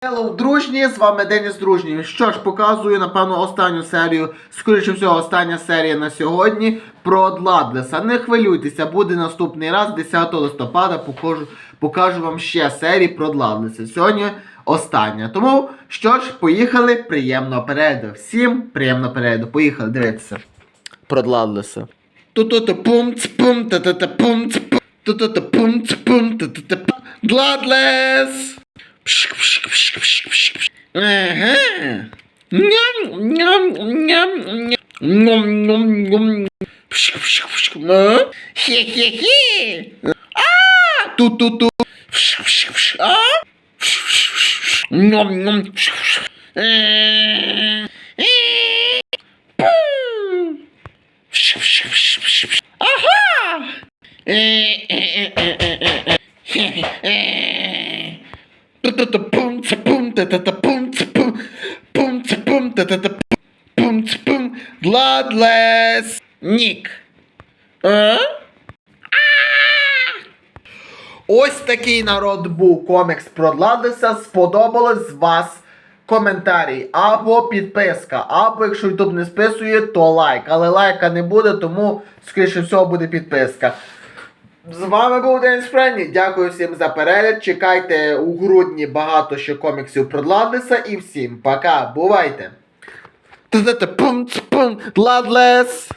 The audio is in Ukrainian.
Hello, дружні, з вами Деніс Дружній. Що ж, показую, напевно, останню серію, скоріше всього, остання серія на сьогодні про Дладлеса. Не хвилюйтеся, буде наступний раз, 10 листопада, покажу, покажу вам ще серії про Дладлеса. Сьогодні остання. Тому, що ж, поїхали, приємного перегляду. Всім приємного перегляду. Поїхали, дивитися. Про Дладлеса. Ту-ту-ту пум пум та та та пум пум ту-ту-ту пум пум та та та пум Дладлес! Pışık pışık pışık pışık pışık pışık. Nyam nyam nyam nyam nyam nyam Pışık pışık pışık mı? Ye ye ye. Aa! Tut tut tut. Pışık pışık pışık. Aa! Nyam nyam pışık ee. pışık. Pışık pışık pışık pışık. Aha! Ee, ee. Eee eee eee eee. Bloodless Нік. А? Ось такий народ був комікс про Владиса. Сподобалось вас коментарі або підписка, або якщо YouTube не списує, то лайк. Але лайка не буде, тому скоріше всього буде підписка. З вами був Денс Френні. Дякую всім за перегляд. Чекайте у грудні багато ще коміксів про Ладлеса і всім пока. Бувайте! Владлес!